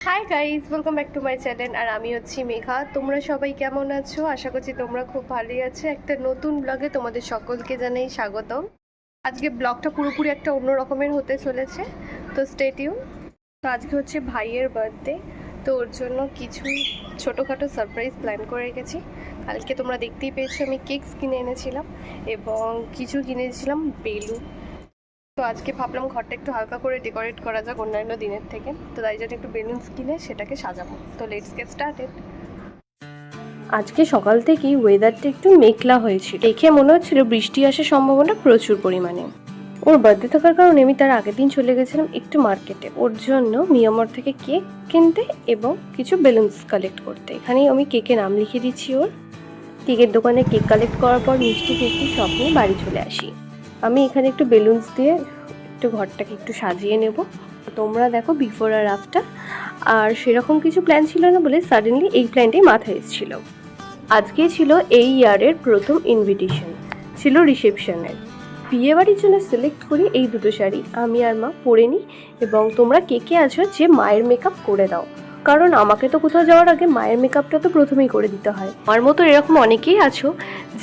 Hi guys welcome back to my channel আর আমি হচ্ছি মেঘা। তোমরা সবাই কেমন আছো? আশা করছি তোমরা খুব ভালোই আছো। একটা নতুন ব্লগে তোমাদের সকলকে জানাই স্বাগতম। আজকে ব্লগটা পুরোপুরি একটা অন্য রকমের হতে চলেছে, তো স্টেটিউ তো আজকে হচ্ছে ভাইয়ের বার্থডে তো ওর জন্য কিছু ছোটোখাটো সারপ্রাইজ প্ল্যান করে রেখেছি। কালকে তোমরা দেখতেই পেয়েছ আমি কেকস কিনে এনেছিলাম এবং কিছু কিনেছিলাম বেলুন। তো আজকে ভাবলাম ঘরটা একটু হালকা করে ডেকোরেট করা যাক অন্যান্য দিনের থেকে। তো তাই জন্য একটু বেলুনস কিনে সেটাকে সাজাবো। তো লেটস গেট স্টার্টেড আজকে সকাল থেকেই ওয়েদারটা একটু মেঘলা হয়েছিল দেখে মনে হচ্ছিল বৃষ্টি আসার সম্ভাবনা প্রচুর পরিমাণে। ওর বার্থডে থাকার কারণে আমি তার আগের দিন চলে গেছিলাম একটু মার্কেটে ওর জন্য মিয়ামর থেকে কেক কিনতে এবং কিছু বেলুনস কালেক্ট করতে। এখানেই আমি কেকে নাম লিখে দিচ্ছি ওর। কেকের দোকানে কেক কালেক্ট করার পর মিষ্টি কেকটি সব নিয়ে বাড়ি চলে আসি। আমি এখানে একটু বেলুনস দিয়ে একটু ঘরটাকে একটু সাজিয়ে নেব। তোমরা দেখো বিফোর আর আফটার আর সেরকম কিছু প্ল্যান ছিল না বলে সাডেনলি এই প্ল্যানটাই মাথায় এসেছিল। আজকে ছিল এই ইয়ারের প্রথম ইনভিটেশন ছিল রিসেপশনের বিয়ে বাড়ির জন্য সিলেক্ট করি এই দুটো শাড়ি, আমি আর মা পরে নিই এবং তোমরা কে কে আছো যে মায়ের মেকআপ করে দাও। কারণ আমাকে তো কোথাও যাওয়ার আগে মায়ের মেকআপটা তো প্রথমেই করে দিতে হয়। আমার মতো এরকম অনেকেই আছো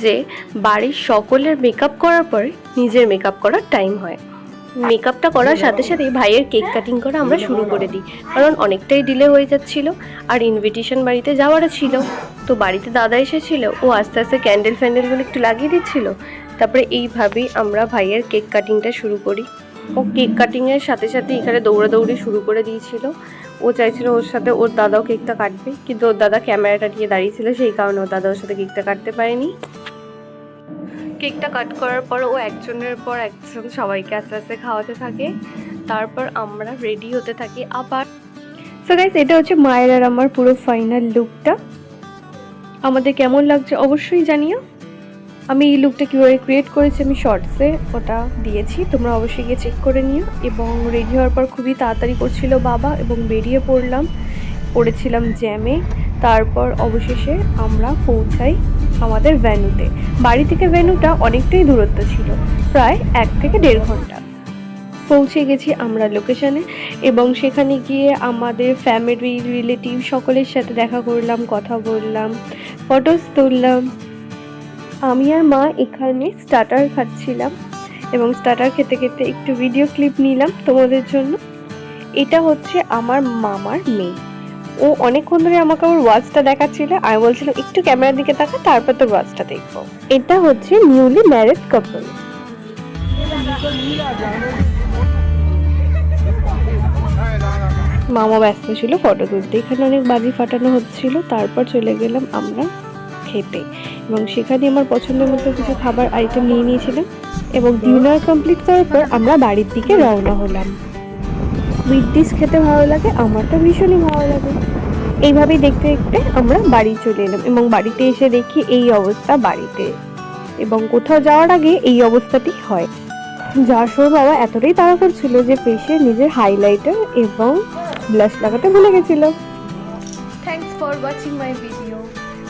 যে বাড়ির সকলের মেকআপ করার পরে নিজের মেকআপ করার টাইম হয়। মেকআপটা করার সাথে সাথেই ভাইয়ের কেক কাটিং করা আমরা শুরু করে দিই। কারণ অনেকটাই ডিলে হয়ে যাচ্ছিল আর ইনভিটেশন বাড়িতে যাওয়ারও ছিল। তো বাড়িতে দাদা এসেছিল, ও আস্তে আস্তে ক্যান্ডেল ফ্যান্ডেলগুলো একটু লাগিয়ে দিচ্ছিল। তারপরে এইভাবেই আমরা ভাইয়ের কেক কাটিংটা শুরু করি। ও কেক কাটিংয়ের সাথে সাথে এখানে দৌড়াদৌড়ি শুরু করে দিয়েছিল। ও চাইছিল ওর সাথে ওর দাদাও কেকটা কাটবে কিন্তু ওর দাদা ক্যামেরাটা নিয়ে দাঁড়িয়েছিল সেই কারণে ওর দাদা ওর সাথে কেকটা কাটতে পারেনি। কেকটা কাট করার পর ও একজনের পর একজন সবাইকে আস্তে আস্তে খাওয়াতে থাকে তারপর আমরা রেডি হতে থাকি আবার। সো গাইস এটা হচ্ছে মায়ের আর আমার পুরো ফাইনাল লুকটা আমাদের কেমন লাগছে অবশ্যই জানিও। আমি এই লুকটা কীভাবে ক্রিয়েট করেছি আমি শর্টসে ওটা দিয়েছি। তোমরা অবশ্যই গিয়ে চেক করে নিও। এবং রেডি হওয়ার পর খুবই তাড়াতাড়ি করছিল বাবা এবং বেরিয়ে পড়লাম। পড়েছিলাম জ্যামে তারপর অবশেষে আমরা পৌঁছাই আমাদের ভ্যানুতে বাড়ি থেকে ভ্যানুটা অনেকটাই দূরত্ব ছিল, প্রায় এক থেকে দেড় ঘণ্টা। পৌঁছে গেছি আমরা লোকেশানে এবং সেখানে গিয়ে আমাদের ফ্যামিলি রিলেটিভ সকলের সাথে দেখা করলাম, কথা বললাম ফটোস তুললাম। আমি আর মা এখানে স্টার্টার খাচ্ছিলাম এবং স্টার্টার খেতে খেতে একটু ভিডিও ক্লিপ নিলাম তোমাদের জন্য। এটা হচ্ছে আমার মামার মেয়ে। ও অনেকক্ষণ ধরে আমাকে ওর ওয়াচটা দেখাচ্ছিল, আমি বলছিলাম, একটু ক্যামেরার দিকে তাকা তারপর তোর ওয়াচটা দেখব। এটা হচ্ছে নিউলি ম্যারেড কাপল মামা ব্যস্ত ছিল ফটো তুলতে। এখানে অনেক বাজি ফাটানো হচ্ছিল, তারপর চলে গেলাম আমরা খেতে। এবং সেখানে আমার পছন্দের মতো কিছু খাবার আইটেম নিয়ে নিয়েছিলাম এবং ডিনার কমপ্লিট করার পর আমরা বাড়ির দিকে রওনা হলাম। সুইট ডিশ খেতে ভালো লাগে, আমারটা ভীষণই ভালো লাগে। এইভাবেই দেখতে দেখতে আমরা বাড়ি চলে এলাম এবং বাড়িতে এসে দেখি এই অবস্থা বাড়িতে। এবং কোথাও যাওয়ার আগে এই অবস্থাটি হয়। সময় বাবা এতটাই তাড়া করছিল যে পেশে নিজের হাইলাইটার এবং ব্লাশ লাগাতে ভুলে গেছিল। Thanks for watching my video